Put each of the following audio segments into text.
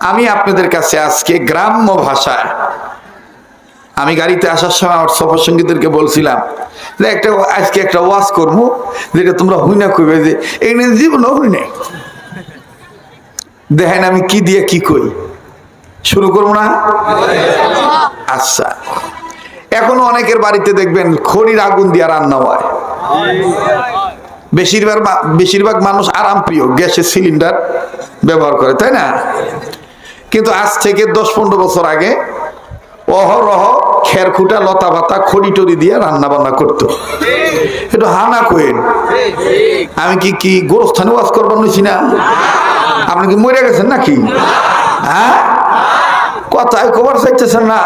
আমি আপনাদের কাছে আজকে গ্রাম্য ভাষায়, আমি গাড়িতে আসার সময় আমার সফর সঙ্গীদেরকে বলছিলাম যে একটা, আজকে একটা ওয়াজ করব, যেটা তোমরা হুই না করবে যে, এই নিয়ে জীবন হুই নেই। দেখেন আমি কি দিয়ে কি কই। শুরু করব না? আচ্ছা। এখনও অনেকের বাড়িতে দেখবেন খড়ির আগুন দিয়ে রান্না হয়। বেশিরভাগ বেশিরভাগ মানুষ আরাম প্রিয় গ্যাসের সিলিন্ডার ব্যবহার করে, তাই না? কিন্তু আজ থেকে দশ পনেরো বছর আগে অহরহ খের খুঁটা লতা পাতা খড়ি টড়ি দিয়ে রান্না বান্না করতো। একটু হানা কোয়েন। আমি কি কি গোরস্থানে ওয়াজ করবার নইছি না? আপনি কি মরে গেছেন নাকি? হ্যাঁ? কথায় খবর চাইতেছেন না।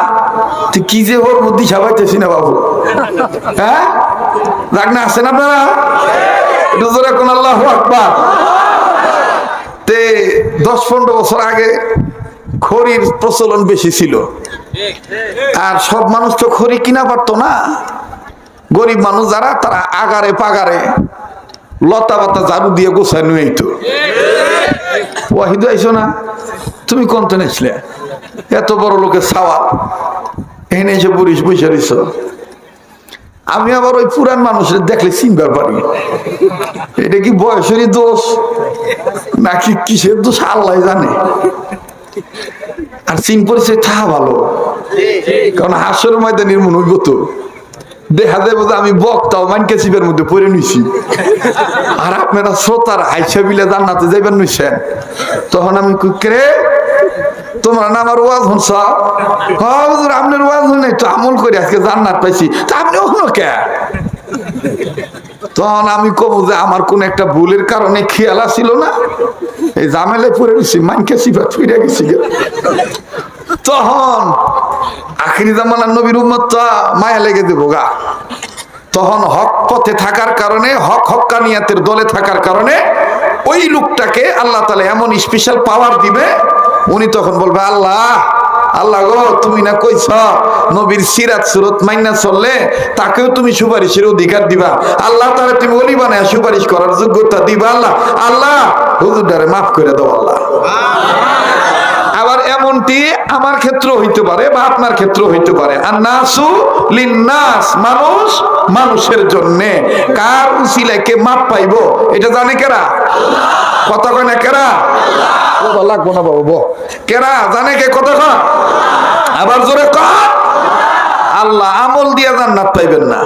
কি যে ওর বুদ্ধি সাবাইতেছি না বাবু? হ্যাঁ? রাগ না আসেন আপনারা? কোন আল্লাহ আকবার। তে দশ পনেরো বছর আগে খড়ির প্রচলন বেশি ছিল। আর সব মানুষ তো খড়ি কিনা পারতো না। গরিব মানুষ যারা, তারা আগারে পাগারে লতা পাতা ঝাড়ু দিয়ে গোছায় নিয়ে তো ওয়াহিদ, আইসো না। তুমি কোনতে নেছিলে এত বড় লোকের ছাওয়া এনে এসে পুলিশ বসে রইছ। আমি আবার ওই পুরান মানুষের দেখলে চিনবার পারি। এটা কি বয়সেরই দোষ? নাকি কিসের দোষ? আল্লাহ জানে। আর চিন পরিচয় তাহা ভালো। কারণ হাসর ময়দানের মনে হইব তো। দেখা যাবে যে আমি বক্তাও মানকে শিবের মধ্যে পড়ে নিছি। আর আপনারা শ্রোতার হাইসা বিলে জান্নাতে যাইবেন নিছেন তখন আমি কই, কে তোমরা না আমার ওয়াজ শুনছ হুজুর, আপনার ওয়াজ শুনে তো আমল করে আজকে জান্নাত পাইছি। আপনি হলো কে? তখন আমি কব যে আমার কোন একটা ভুলের কারণে খেয়াল ছিল না? এই জামেলে পুরে গেছি মানকে সিফাত ফিরে গেছি তখন আখিরি জামানার নবীর উম্মতটা মায়া লেগে দেবো গা। তখন হক পথে থাকার কারণে, হক হক্কানিয়াতের দলে থাকার কারণে ওই লোকটাকে আল্লাহ তালা এমন স্পেশাল পাওয়ার দিবে, উনি তখন বলবে, আল্লাহ আল্লাহ গো, তুমি না কইছ, নবীর সিরাত সুরত মাইনা চললে তাকেও তুমি সুপারিশের অধিকার দিবা। আল্লাহ তারা তুমি অলি বানায় সুপারিশ করার যোগ্যতা দিবা আল্লাহ। আল্লাহ হুজুরদারে মাফ করে দাও আল্লাহ। এমনটি আমার ক্ষেত্র হইতে পারে বা আপনার ক্ষেত্র হইতে পারে। আর নাসু লিন্নাস মানুষ মানুষের জন্য। কার উসিলায় কে মাপ পাইব? এটা জানে কেরা? কথা কয় না কেরা? লাগবো না বাবু কেরা? জানে কে কথা কয়? আবার জোরে কয়? আল্লাহ আমল দিয়ে জান্নাত পাইবেন না।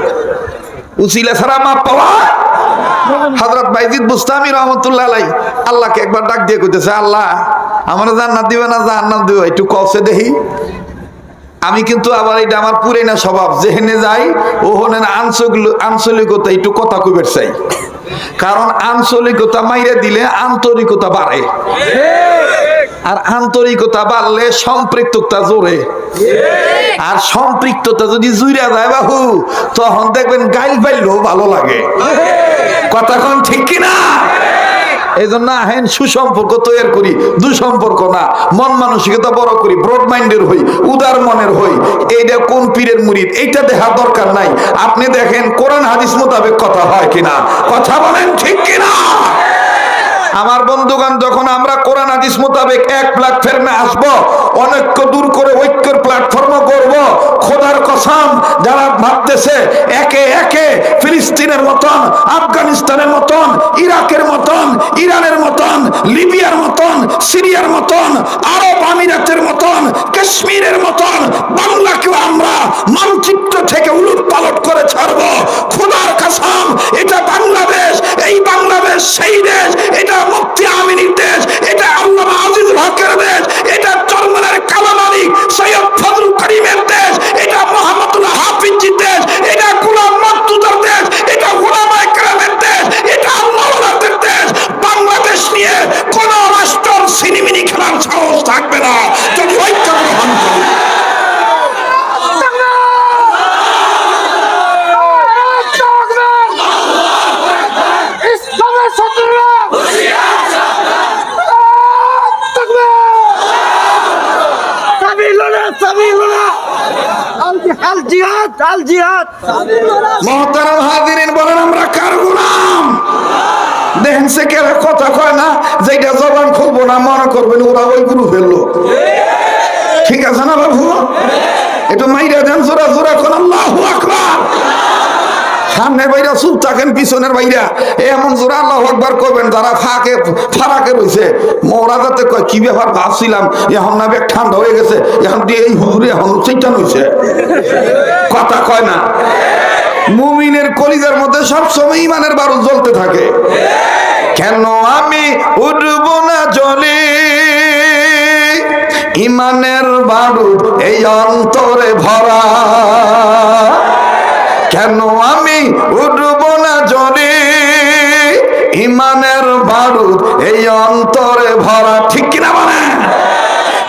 উসিলা ছাড়া মাপ পাওয়া হযরত বাইজিদ বুস্তামি রহমতুল্লাহ আলাই আল্লাহকে একবার ডাক দিয়ে কইতেছে, আল্লাহ, আমার জান্নাত দিবে না? জান্নাত দিবে একটু কষে দেখি। আমি কিন্তু আবার এটা আমার পুরে না স্বভাব, যেখানে যাই ওহনে আঞ্চলিকতা, একটু কথা কইবার চাই। কারণ আঞ্চলিকতা মাইরে দিলে আন্তরিকতা বাড়ে। আর আন্তরিকতা বাড়লে সম্পৃক্ততা জোরে। আর সম্পৃক্ততা যদি জুইরা যায় বাহু তখন দেখবেন গাইল পাইলেও ভালো লাগে। কথাক্ষণ ঠিক কিনা? এই জন্য আহেন সুসম্পর্ক তৈরি করি দুসম্পর্ক না। মন মানসিকতা বড় করি ব্রড মাইন্ডের হই উদার মনের হই। এইটা কোন পীরের মুরিদ? এইটা দেখা দরকার নাই। আপনি দেখেন কোরআন হাদিস মোতাবেক কথা হয় কিনা? কথা বলেন ঠিক কিনা? আমার বন্ধুগণ, যখন আমরা কোরআন হাদিস মোতাবেক এক প্ল্যাটফর্মে আসব, অনৈক্য দূর করে ঐক্যের প্ল্যাটফর্ম করব খোদার কসম, যারা ভাবতেছে একে একে ফিলিস্তিনের মতন, আফগানিস্তানের মতন, ইরাকের মতন, ইরানের মতন, লিবিয়ার মতন, সিরিয়ার মতন, আরব আমিরাতের মতন, কাশ্মীরের মতন, বাংলাকেও আমরা মানচিত্র থেকে উলট পালট করে ছাড়বো। খোদার কসম, এটা বাংলাদেশ, এই বাংলাদেশ সেই দেশ, এটা মুক্তি আমিনীর দেশ এটা আল্লামা আজিজ হকের দেশ। এটা চরমনের কালা মালিক, সৈয়দ ফজল করিমের দেশ। এটা মোহাম্মদুল হাফিজির দেশ। এটা গুলাম মাতুদার দেশ। এটা গোলামা একরামের দেশ এটা আল্লাহওয়ালাদের দেশ বাংলাদেশ নিয়ে কোন রাষ্ট্র সিনেমিনি খেলার সাহস থাকবে না যদি ঐক্য গ্রহণ করে ইসলামের শত্রুরা সাবিলুনা সাবিলুনা আল জিহাদ জিহাদ মহতারাম হাজিরিন দেখেন, সে কথা কয় না যেটা জবান খুলবো না, মনে করবেন ওরা ওই গুরু ফেলল ঠিক আছে না বাবু? একটু মাইরা দেন, জোরা জোরা কোন আল্লাহ আকবার। সামনে বাইরা চুপ থাকেন, পিছনের বাইরা। এমন জোরে আল্লাহ একবার করবেন যারা ফাঁকে, ফারাকে রয়েছে মোরা যাতে কয়, কি ব্যাপার ভাবছিলাম, এখন না বেগ ঠান্ডা হয়ে গেছে, এখন দিয়ে এই হুজুরে এখন সেইটান হয়েছে কথা কয় না। মুমিনের কলিজার মধ্যে সবসময় ইমানের বারুদ জ্বলতে থাকে। কেন আমি উঠব না জলে? ইমানের বারুদ এই অন্তরে ভরা। কেন আমি উঠব না জলে ইমানের বারুদ এই অন্তরে ভরা, ঠিক কিনা বলে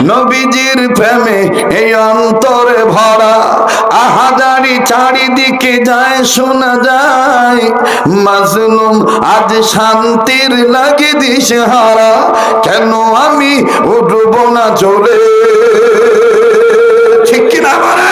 নবীজির প্রেমে এই অন্তরে ভরা। আহাজারি চারিদিকে যায়, শোনা যায়। মাজলুম আজ শান্তির লাগে দিশ হারা কেন আমি উঠব না চলে ঠিক কিনা বলে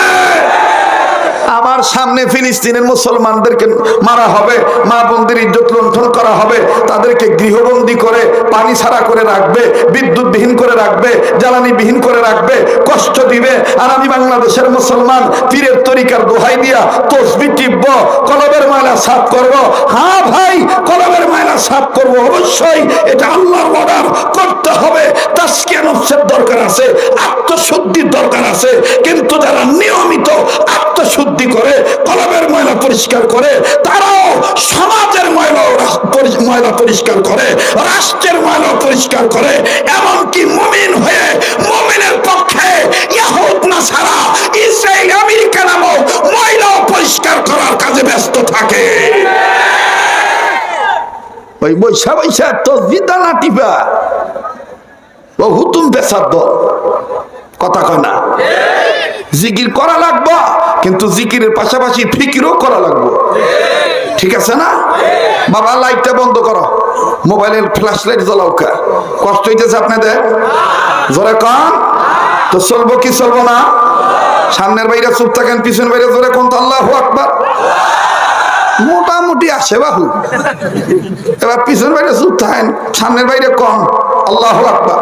আমার সামনে ফিলিস্তিনের মুসলমানদেরকে মারা হবে, মা বোনদের ইজ্জত লুণ্ঠন করা হবে, তাদেরকে গৃহবন্দী করে, পানি ছাড়া করে রাখবে বিদ্যুৎ বিহীন করে রাখবে জ্বালানি বিহীন করে রাখবে, কষ্ট দিবে। আর আমি বাংলাদেশের মুসলমান, পীরের তরিকার দোহাই দিয়া তসবি টিপব, কলবের ময়লা সাফ করব। হ্যাঁ ভাই, কলবের ময়লা সাফ করব অবশ্যই, এটা আল্লাহর অর্ডার, করতে হবে। তাস্কিয়া নফসের দরকার আছে, আত্মশুদ্ধির দরকার আছে, কিন্তু যারা নিয়মিত আত্মশুদ্ধি করে কলবের ময়লা পরিষ্কার করে, তারাও সমাজের ময়লা ময়লা পরিষ্কার করে, রাষ্ট্রের ময়লা পরিষ্কার করে, এমনকি মুমিন হয়ে মুমিনের পক্ষে ছাড়া ইসরায়েল আমেরিকা নামক ময়লা পরিষ্কার করার কাজে ব্যস্ত থাকে। ওই বৈশা বৈশা তো টিপা। ও হুতুম বেসার কথা কয় না। জিকির করা লাগবে, কিন্তু জিকিরের পাশাপাশি ফিকিরও করা লাগবে। ঠিক আছে না? বাবা, লাইটটা বন্ধ করো। মোবাইলের ফ্ল্যাশ লাইট জ্বলাও কা। কষ্ট হইতেছে আপনাদের? জোরে কন। তো চলবো কি চলবো না? সামনের বাইরে চুপ থাকেন পিছনের বাইরে জোরে কোন তো আল্লাহ আকবার। মোটামুটি আসে বাহু। এবার পিছনের বাইরে চুপ থাকেন, সামনের বাইরে কম আল্লাহ আকবার।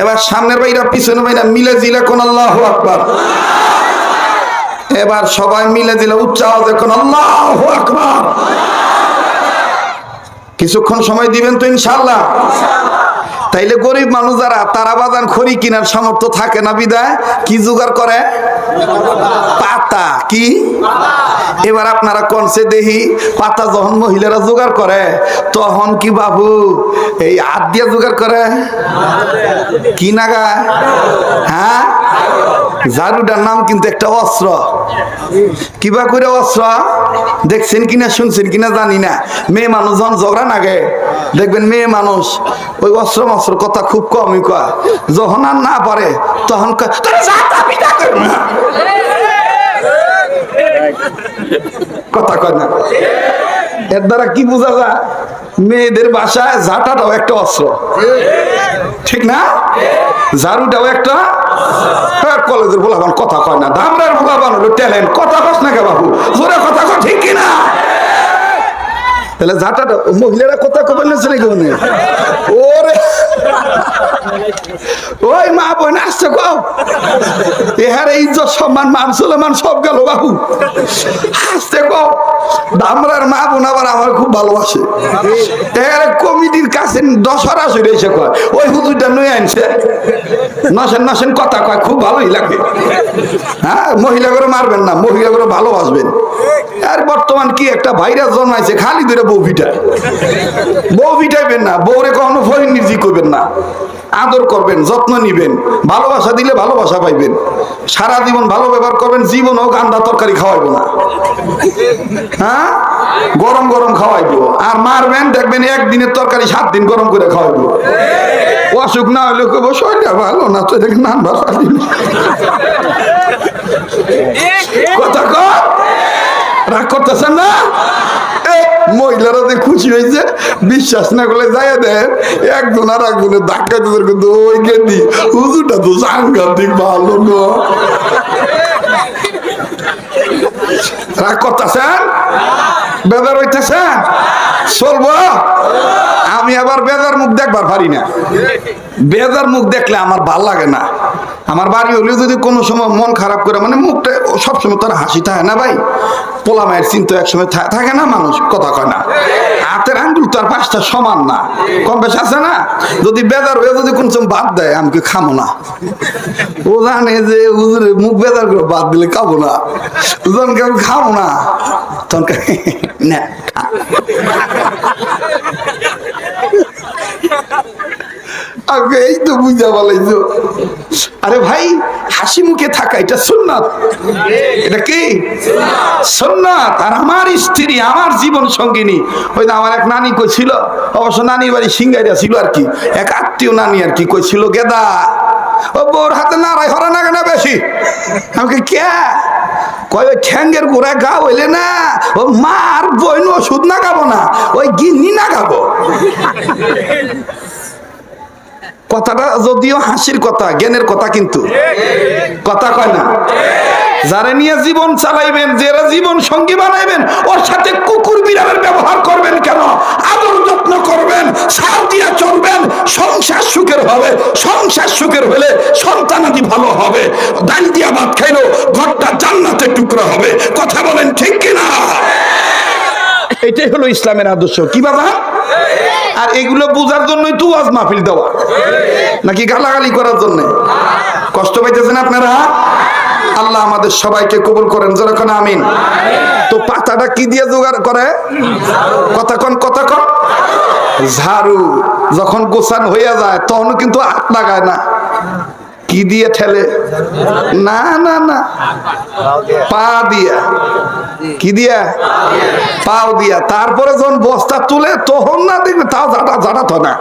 এবার সামনের বাইরা পিছনে বাইরা মিলে দিলে কোন আল্লাহ আকবার। এবার সবাই মিলে দিলে উচ্চ আওয়াজে কোন আল্লাহ আকবার। কিছুক্ষণ সময় দিবেন তো ইনশাল্লাহ তাইলে গরিব মানুষ যারা, তারা বাজান খড়ি কিনার সামর্থ্য থাকে না বিদায় কি জোগাড় করে? পাতা। কি? এবার আপনারা কনসে দেহি, পাতা যখন মহিলারা জোগাড় করে, তখন কি বাবু, এই হাত দিয়ে জোগাড় করে? কি নাগা? হ্যাঁ? ঝাড়ুটার নাম কিন্তু একটা অস্ত্র। কিবা করে অস্ত্র? দেখছেন কিনা, শুনছেন কিনা জানি না। মেয়ে মানুষ যখন ঝগড়া নাগে, দেখবেন মেয়ে মানুষ ওই অস্ত্র মস্ত্র কথা খুব কমই কয়। যখন আর না পারে, তখন। কথা কয় না। এর দ্বারা কি বোঝা যায়? মেয়েদের বাসায় ঝাঁটাটাও একটা অস্ত্র। ঠিক না? ঝাড়ুটাও একটা। কলেজের ভোলাবান কথা কয় না। ধামরার ভোলাবান হলো ট্যালেন্ট কথা কস না কে বাবু? জোরে কথা কয় ঠিক কিনা? তাহলে ঝাঁটাটা মহিলারা কথা কবেন না ছেলে কেউ নেই ওরে ওই মা বোন আসছে গো। এহারে ইজ্জত, সম্মান, মান, সুলেমান সব গেল বাবু আসতে গো। দামরার মা বোন আবার আমার খুব ভালোবাসে। এহারে কমিটির কাছে দশরা সরে এসে কয়, ওই হুজুরটা নই আনছে। নসেন নসেন কথা কয়, খুব ভালোই লাগে। হ্যাঁ মহিলা করে মারবেন না, মহিলা করে ভালোবাসবেন। আর বর্তমান কি একটা ভাইরাস জন্মাইছে, খালি ধরে বউ ভিটায়। বউ ভিটাইবেন না, বউরে কখনো ফরিন নির্জি করবেন না। আদর করবেন, যত্ন নিবেন, ভালোবাসা দিলে ভালোবাসা পাইবেন। সারা জীবন ভালো ব্যবহার করবেন, জীবন হোক আন্দা তরকারি খাওয়াইবো না। হ্যাঁ? গরম গরম খাওয়াইবো। আর মারবেন, দেখবেন একদিনের তরকারি সাত দিন গরম করে খাওয়াইবো। অসুখ না হলে কেবল শরীরটা ভালো না তো দেখে নান ভাষা কথা কর রাগ করতেছেন না? মহিলারা যে খুশি হয়েছে, বিশ্বাস না করলে যাই দেন। একজন আর একজনের ধাক্কা কিন্তু ওই গেন্দি হুজুরটা তো সাংঘাতিক ভালো রাগ চলবো? আমি আবার বেদার মুখ দেখবার পারি না। বেদার মুখ দেখলে আমার ভালো লাগে না। আমার বাড়ি হলেও যদি কোনো সময় মন খারাপ করে মানে মুখটা সবসময় তার হাসি থাকে না ভাই? পোলা মায়ের চিন্তা একসময় থাকে না মানুষ, কথা কয় না। হাতের আঙ্গুল তার পাঁচটা সমান না। কম বেশ আছে না? যদি বেদার হয়ে যদি কোন সময় বাদ দেয়, আমি কি খামো না? ও জানে যে হুজুরে, মুখ বেদার করে বাদ দিলে খাব না। তখনকে আমি খাব না। তখন না। আমাকে এই তো বুঝা বলাইছো। আরে ভাই, হাসি মুখে থাকা, এটা সুন্নাত। এটা কি? সুন্নাত। আর আমার স্ত্রী, আমার জীবন সঙ্গিনী। ওই আমার এক নানি কইছিল, অবশ্য নানির বাড়ি সিঙ্গাইরা ছিল আর কি। এক আত্মীয় নানি আর কি কইছিল, গেদা, ও বোর হাতে নাড়াই হরা না কেন বেশি? আমাকে, কে? কয় ঠ্যাঙ্গের গোড়া গা হইলে না, ও মার বইন ওষুধ না খাব না, ওই গিন্নি না খাব। কথাটা যদিও হাসির কথা, জ্ঞানের কথা কিন্তু। কথা কয় না? যারা নিয়ে জীবন চালাইবেন, যারা জীবন সঙ্গী বানাইবেন, ওর সাথে কুকুর বিড়ালের ব্যবহার করবেন কেন? আদর যত্ন করবেন, সার দিয়া চলবেন, সংসার সুখের হবে, সংসার সুখের হলে সন্তানাদি ভালো হবে। ডাল দিয়া ভাত খাইলো ঘরটা জান্নাতে টুকরো হবে। কথা বলেন ঠিক কিনা? এটাই হলো ইসলামের আদর্শ। কি বাবা? আর এগুলো বোঝার জন্যই তো আজ মাহফিল দেওয়া। নাকি গালাগালি করার জন্য? কষ্ট পাইতেছেন আপনারা? আল্লাহ আমাদের সবাইকে কবুল করেন যেরকম আমিন। তো পাতাটা কি দিয়ে জোগাড় করে? কথা কন ঝাড়ু যখন গোসান হইয়া যায়, তখন কিন্তু হাত লাগায় না। কি দিয়ে ঠেলে? না না না। পা দিয়া। কি দিয়া? পাও দিয়া। তারপরে যখন বস্তা তুলে তখন না দেখবে তাও জাটা জাটা তো না।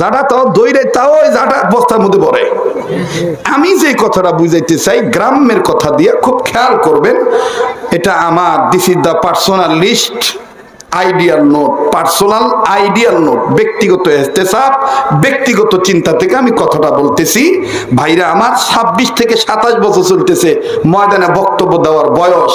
জাটা তো দইরে তাও ওই জাটা বস্তার মধ্যে পড়ে। আমি যে কথাটা বুঝাইতে চাই, গ্রামের কথা দিয়ে খুব খেয়াল করবেন। এটা আমার this is the personal list ideal note, personal ideal note, ব্যক্তিগত এহতেসাব ব্যক্তিগত চিন্তা থেকে আমি কথাটা বলতেছি। ভাইরা আমার ছাব্বিশ থেকে সাতাশ বছর চলতেছে ময়দানে বক্তব্য দেওয়ার বয়স।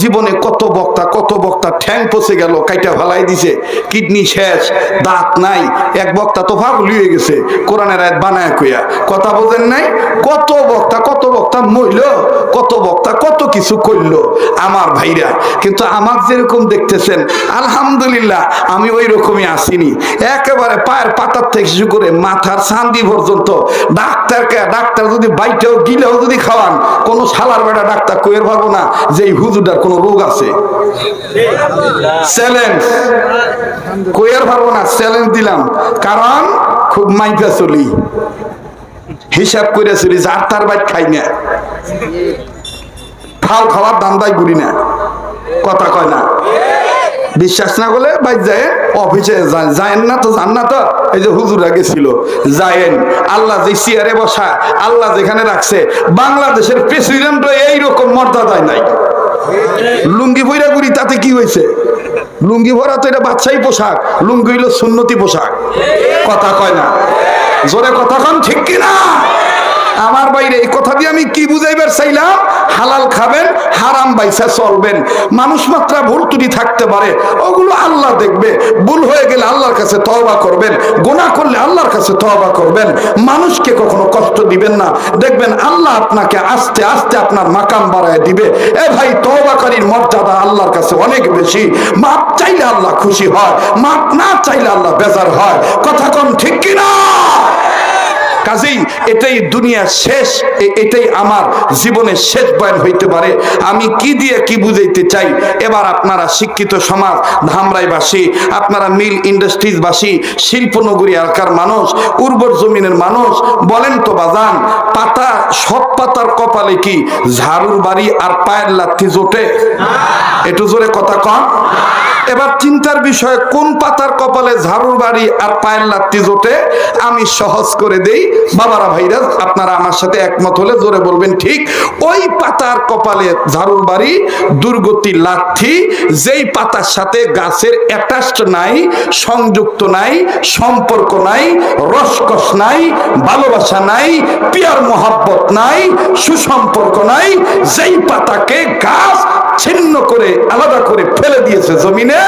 জীবনে কত বক্তা কত বক্তা ঠ্যাং পচে গেল, কাইটা ভালাই দিছে, কিডনি শেষ, দাঁত নাই, এক বক্তা তো ভাব লিয়ে গেছে, কোরআনের আয়াত বানায় কইয়া। কথা বোঝেন নাই? কত বক্তা কত বক্তা মইল কত বক্তা কত কিছু করল, আমার ভাইরা। কিন্তু আমার যেরকম দেখতেছেন আলহামদুলিল্লাহ, আমি ওই রকমই আসিনি। একেবারে পায়ের পাতার থেকে শুরু করে মাথার সান্দি পর্যন্ত ডাক্তারকে, ডাক্তার যদি বাইটেও, গিলেও যদি খাওয়ান, কোনো সালার বেটা ডাক্তার কইয়ের পারব না যে এই হুজুরটার কোনো রোগ আছে। চ্যালেঞ্জ। কইয়ের পারব না, চ্যালেঞ্জ দিলাম। কারণ খুব মাইকা চলি। হিসাব করে চলি যার তার বাইট খাই না। ফাল খাওয়ার দান্দাই ঘুরি না। কথা কয় না। বিশ্বাস না করলে ভাই যায়, অফিসে যায়েন না তো, যান না তো। এই যে হুজুরা গেছিল, যায়েন। আল্লাহ যে চেয়ারে বসা, আল্লাহ যেখানে রাখছে, বাংলাদেশের প্রেসিডেন্ট এইরকম মর্যাদায় নাই। লুঙ্গি ভৈরা গুড়ি তাতে কি হয়েছে? লুঙ্গি ভরা তো এটা বাচ্চাই পোশাক, লুঙ্গি হইল সুন্নতি পোশাক। কথা কয় না। জোরে কথা কন, ঠিক কিনা? আমার বাইরে এই কথা দিয়ে আমি কি বুঝাইবার চাইলাম? হালাল খাবেন, হারাম বাইসা চলবেন। মানুষ মাত্রা ভুল ত্রুটি থাকতে পারে, ওগুলো আল্লাহ দেখবে। ভুল হয়ে গেলে আল্লাহর কাছে তওবা করবেন গোনা করলে আল্লাহর কাছে তওবা করবেন। মানুষকে কখনো কষ্ট দিবেন না। দেখবেন আল্লাহ আপনাকে আস্তে আস্তে আপনার মাকাম বাড়ায় দিবে। এ ভাই, তওবাকারীর মর্যাদা আল্লাহর কাছে অনেক বেশি। মাপ চাইলে আল্লাহ খুশি হয়, মাপ না চাইলে আল্লাহ বেজার হয়। কথা কম ঠিক কিনা? কাজেই এটাই দুনিয়ার শেষ এটাই আমার জীবনের শেষ বয়ান হইতে পারে। আমি কি দিয়ে কি বুঝাইতে চাই? এবার আপনারা শিক্ষিত সমাজ, ধামরাইবাসী, আপনারা মিল ইন্ডাস্ট্রিজবাসী, শিল্পনগরী এলাকার মানুষ, উর্বর জমিনের মানুষ, বলেন তো বাজান, পাতা, সব পাতার কপালে কি ঝাড়ুর বাড়ি আর পায়ের লাথি জোটে? একটু জোরে কথা কন। এবার চিন্তার বিষয়, কোন পাতার কপালে ঝাড়ুর বাড়ি আর পায়ের লাত্তি জোটে? আমি সহজ করে দেই। বাবারা, ভাইরা, আপনারা আমার সাথে একমত হলে জোরে বলবেন, ঠিক ওই পাতার কপালে ঝাড়ুর বাড়ি, দুর্গতি লাথি, যেই পাতার সাথে গাছের অ্যাটাচড নাই, সংযুক্ত নাই, সম্পর্ক নাই, রসকস নাই, ভালোবাসা নাই, পিয়ার মোহাব্বত নাই, সুসম্পর্ক নাই, যেই পাতাকে গাছ ছিন্ন করে, আলাদা করে ফেলে দিয়েছে জমিনে।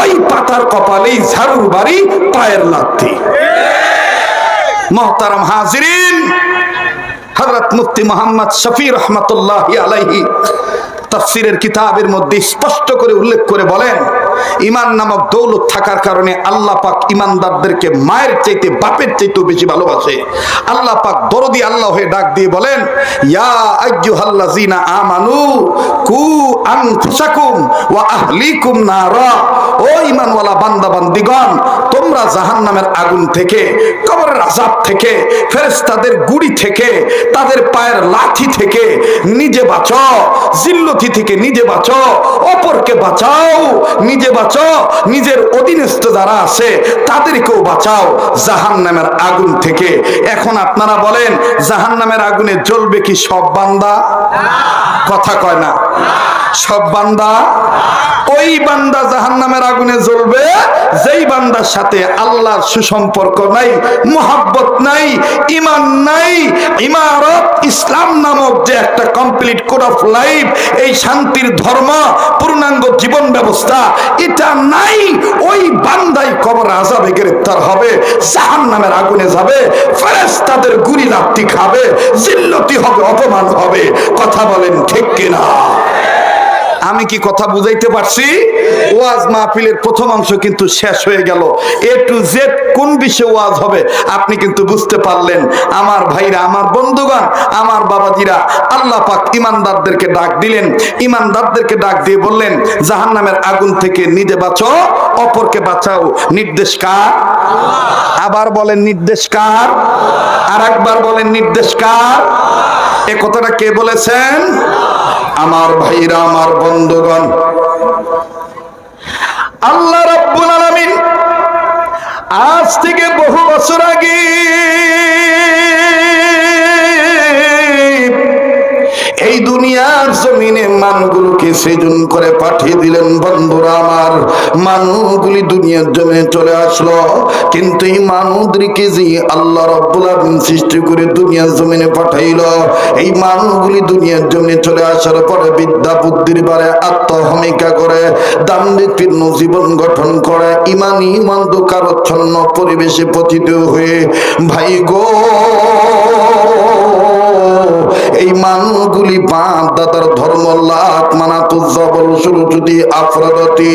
ওই পাতার কপালেই ঝাড়ুর বাড়ি, পায়ের লাথি মহতারাম হাজিরিন হজরত মুফতি মোহাম্মদ শফি রহমতুল্লাহ আলাইহি তাফসিরের কিতাবের মধ্যে স্পষ্ট করে উল্লেখ করে বলেন ইমান নামক দৌলত থাকার কারণে আল্লাহ পাক ইমানদারদেরকে মায়ের চাইতে বাপের চাইতেও বেশি ভালোবাসে। আল্লাহ পাক দরদি আল্লাহ হয়ে ডাক দিয়ে বলেন তোমরা জাহান্নামের আগুন থেকে থেকে গুড়ি থেকে, তাদের পায়ের লাথি থেকে নিজে বাঁচো থেকে নিজে বাঁচো, অপরকে বাঁচাও, নিজে বাঁচো, নিজের অধীনস্থ যারা আছে তাদেরকেও বাঁচাও জাহান নামের আগুন থেকে। এখন আপনারা বলেন জাহান নামের আগুনে জ্বলবে কি সব বান্দা? কথা কয় না। সব বান্দা, ওই বান্দা জাহান্নামের আগুনে জ্বলবে, যেই বান্দার সাথে আল্লাহর সুসম্পর্ক নাই, মোহাব্বত নাই ইমান নাই, ইমারত, ইসলাম নামক যে একটা কমপ্লিট কোড অফ লাইফ এই শান্তির ধর্ম, পূর্ণাঙ্গ জীবন ব্যবস্থা, এটা নাই, ওই বান্দাই কবর আজাবে গ্রেপ্তার হবে, জাহান্নামের আগুনে যাবে, ফেরেশতাদের গুলি লাত্তি খাবে, জিল্লতি হবে, অপমান হবে, কথা বলেন ঠিক কিনা? আমি কি কথা বুঝাইতে পারছি? ওয়াজ মাহফিলের প্রথম অংশ কিন্তু শেষ হয়ে গেল। এ টু জেড কোন বিষয়ে ওয়াজ হবে আপনি কিন্তু বুঝতে পারলেন। আমার ভাইরা, আমার বন্ধুগণ, আমার বাবাজিরা, আল্লাহ পাক ইমানদারদেরকে ডাক দিলেন। ইমানদারদেরকে ডাক দিয়ে বললেন, জাহান্নামের আগুন থেকে নিজে বাঁচো, অপরকে বাঁচাও। নির্দেশ কার? আবার বলেন নির্দেশ কার? আর একবার বলেন নির্দেশ কার? এ কথাটা কে বলেছেন? আমার ভাইরা আমার বন্ধুগণ আল্লাহ রাব্বুল আলামিন আজ থেকে বহু বছর আগে দুনিয়ার জমিনে মানুষগুলোকে সৃজন করে পাঠিয়ে দিলেন বন্ধুরা আমার। মানুষগুলি দুনিয়ার জমিনে চলে আসলো। কিন্তু এই মানুষদেরকে যে আল্লাহ রব্বুল আলামিন সৃষ্টি করে দুনিয়ার জমিনে পাঠাইলো, এই মানুষগুলি দুনিয়ার জমিনে চলে আসার পরে বিদ্যা বুদ্ধির বারে আত্মহমিকা করে দাম্ভিকপূর্ণ জীবন গঠন করে, ইমানি মন্দকারচ্ছন্ন পরিবেশে পতিত হয়ে, ভাই গো! এই মানুষগুলি বাপ দাদার ধর্ম লাত মানা তো জবল শুরু যদি আফরাদতি।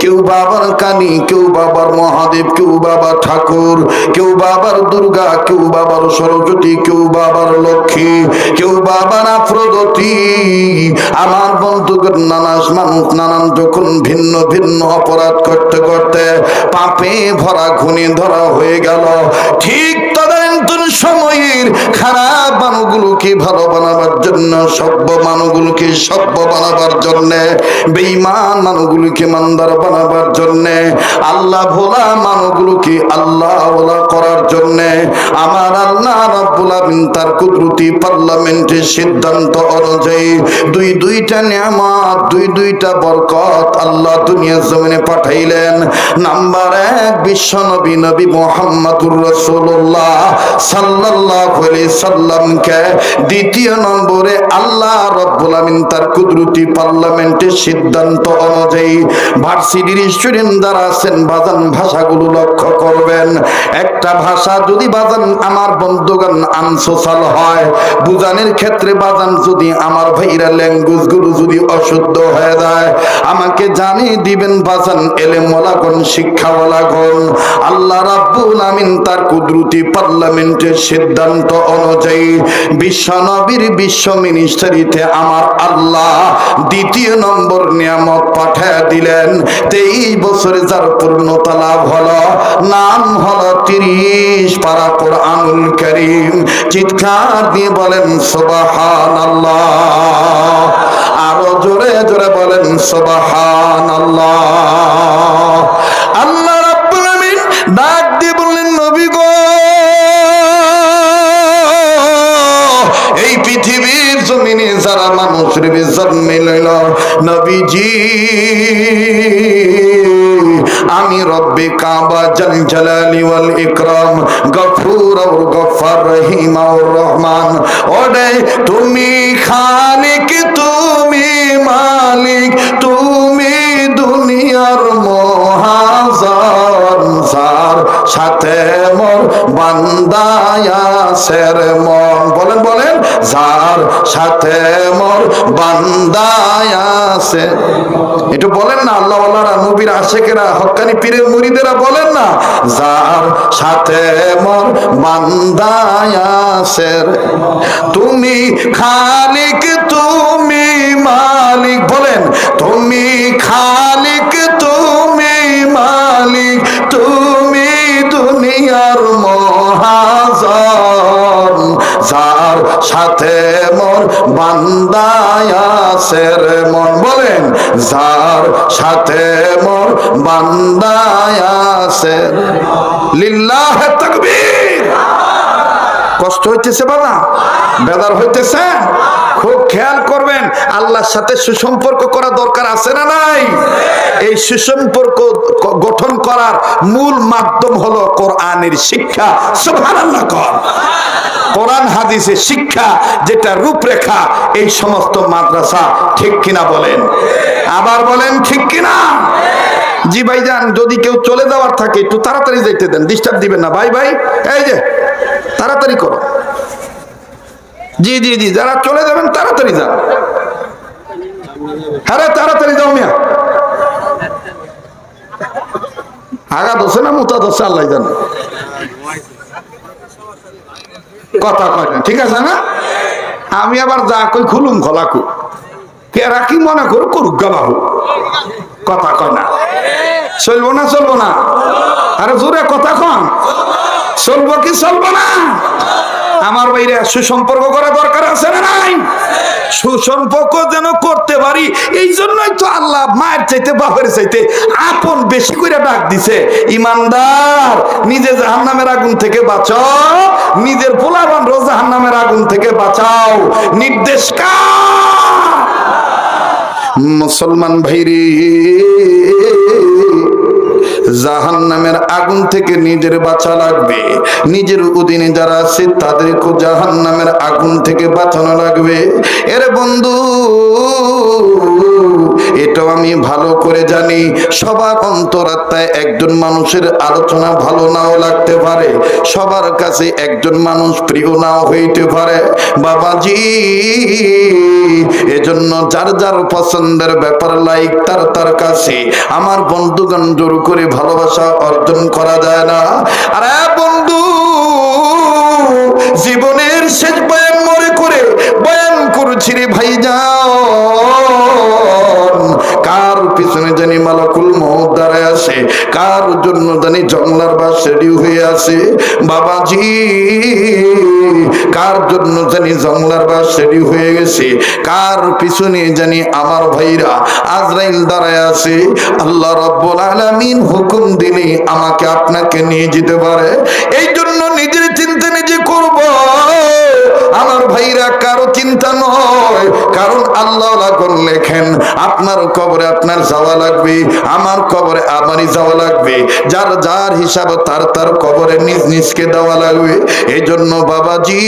কেউ বাবার কানি, কেউ বাবার মহাদেব, কেউ বাবা ঠাকুর, কেউ বাবার দুর্গা, কেউ বাবার সরস্বতী, কেউ বাবার লক্ষ্মী, কেউ বাবার আফ্রদতি আমার বন্ধুগণ নানাস মানুষ নানান যখন ভিন্ন ভিন্ন অপরাধ করতে করতে পাপে ভরা, ঘুণে ধরা হয়ে গেল। ঠিক তদানীন্তন সময়ের খারাপ মানুষগুলোকে ভালো বানাবার জন্য, সভ্য মানুষগুলোকে সভ্য বানাবার জন্য, বেঈমান মানুষগুলোকে মান্দার বানাবার জন্য, আল্লাহ ভোলা মানুষগুলোকে আল্লাহ ওলা করার জন্য, আমার আল্লাহ রাব্বুল আমিন তার কুদরতি পার্লামেন্টের সিদ্ধান্ত অনুযায়ী দুই দুইটা নিয়ামত, দুই দুইটা বরকত আল্লাহ দুনিয়া জমিনে পাঠাইলেন। নাম্বার এক বিশ্ব নবী নবী মোহাম্মদুর রসুল্লাহ সাল্লাল্লাহু আলাইহি সাল্লামকে দ্বিতীয় নম্বরে আল্লাহ রব্বুল আমিন তার কুদরতি পার্লামেন্টের সিদ্ধান্ত অনুযায়ী ভার্সিটির স্টুডেন্ট যারা আছেন, বাজান ভাষাগুলো লক্ষ্য করবেন। একটা ভাষা যদি বাজান আমার বন্ধুগণ আনসোশাল হয় বুঝানোর ক্ষেত্রে বাজান যদি আমার ভাইরা ল্যাঙ্গুয়েজগুলো যদি অশুদ্ধ হয়ে যায়, আমাকে জানিয়ে দিবেন বাজান এলে এলেমওয়ালাগণ শিক্ষাওয়ালাগণ, আল্লাহ রাব্বুল আমিন তার কুদরতি পার্লামেন্টের সিদ্ধান্ত অনুযায়ী বিশ্ব নবীর বিশ্ব মিনিস্টারিতে আমার আল্লাহ দ্বিতীয় নম্বর নিয়ামত পাঠায় দিলেন। তেইশ বছরে যার পূর্ণতা লাভ হলো, নাম হলো তিরিশ পারা কোরআনুল করিম চিৎকার দিয়ে বলেন সোবাহান আল্লাহ সাথে মোর বান্দায়াসের মন। বলেন বলেন, যার সাথে মোর বান্দায়াসে একটু বলেন না আল্লাহ আল্লাহরা নবীর আশেকেরা হক্কানি পীরের মুরিদেরা বলেন না, যার সাথে মোর বান্দায়াসের তুমি খালিক, তুমি মালিক, বলেন, তুমি খালিক মহাজন, যার সাথে মোর বান্দায়াসের মন। বলেন, যার সাথে মোর বান্দায়াসের লিল্লাহ তাকবীর। কষ্ট হইতেছে বাবা, বেদার হইতেছে। খুব খেয়াল করবেন আল্লাহর সাথে সুসম্পর্ক করা দরকার আছে না নাই? এই সুসম্পর্ক গঠন করার মূল মাধ্যম হলো কোরআনের শিক্ষা। সুবহানাল্লাহ কর। কোরআন হাদিসের শিক্ষা, যেটা রূপরেখা, এই সমস্ত মাদ্রাসা ঠিক কিনা বলেন? আবার বলেন, ঠিক কিনা? জি ভাই যান যদি কেউ চলে যাওয়ার থাকে, একটু তাড়াতাড়ি যাইতে দেন, ডিস্টার্ব দিবেন না। ভাই ভাই, এই যে, তাড়াতাড়ি করো। জি জি জি, যারা চলে যাবেন তাড়াতাড়ি যান। হ্যাঁ তাড়াতাড়ি যাও মিয়া। আগা দোষে না মোতা দোষে আল্লাহ জানে। কথা কয় ঠিক আছে না? আমি আবার যা কই খুলুম খোলাকু এরা কি মনে করো করুক গা বাবু। কথা কয় না। চলবো না চলবো না? আরে জোরে কথা কন। চলবো কি, চলবো না? আমার বাইরে সুসম্পর্ক করা দরকার আছে না নাই? সুসম্পর্ক যেন করতে পারি, এই জন্যই তো আল্লাহ মায়ের চাইতে, বাপের চাইতে আপন বেশি করে ডাক দিছে। ইমানদার, নিজে জাহান্নামের আগুন থেকে বাঁচাও। নিজের পোলাবান রোজ জাহান্নামের আগুন থেকে বাঁচাও। নির্দেশ কার? মুসলমান ভাইরে জাহান নামের আগুন থেকে নিজের বাঁচা লাগবে। নিজের উদিনে যারা আছে তাদেরকে জাহান নামের আগুন থেকে বাঁচানো লাগবে। এর বন্ধু ভালো করে জানি, সবার অন্তরাত্মায় একজন মানুষের আলোচনা ভালো নাও লাগতে পারে, সবার কাছে একজন মানুষ প্রিয় নাও হইতে পারে। বাবাজি, এজন্য যার যার পছন্দের ব্যাপার লাইক তার তার কাছে, আমার বন্ধুগণ জোর করে ভালোবাসা অর্জন করা যায় না। আরে বন্ধু, জীবনের শেষ বয়ান মনে করে, বয়ান করছি রে ভাই যাও পিছনে জানি মালাকুল মহৎ দাঁড়ায় আসে কার জন্য জানি জংলার বাস রেডি হয়ে আছে? বাবাজি, কার জন্য জানি জংলার বাস রেডি হয়ে গেছে? কার পিছনে জানি আমার ভাইরা আজরাইল দাঁড়ায় আছে? আল্লাহ রব্বুল আলামিন হুকুম দিলে আমাকে আপনাকে নিয়ে যেতে পারে। এই জন্য আমার ভাইরা কারও চিন্তা নয়। কারণ আল্লাহ লাগন লেখেন, আপনার কবরে আপনার যাওয়া লাগবে, আমার কবরে আমারই যাওয়া লাগবে। যার যার হিসাব তার তার কবরে নিজ নিজকে দেওয়া লাগবে। এই জন্য বাবাজি,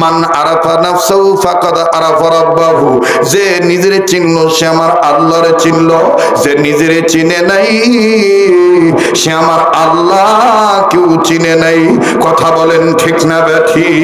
মান আরাফা নাফসাউ ফাকাদ আরাফা রাব্বাহু। যে নিজের চিনল সে আমার আল্লাহরে চিনল যে নিজের চিনে নাই, সে আমার আল্লাহ কেউ চিনে নাই। কথা বলেন ঠিক না ব্যাঠি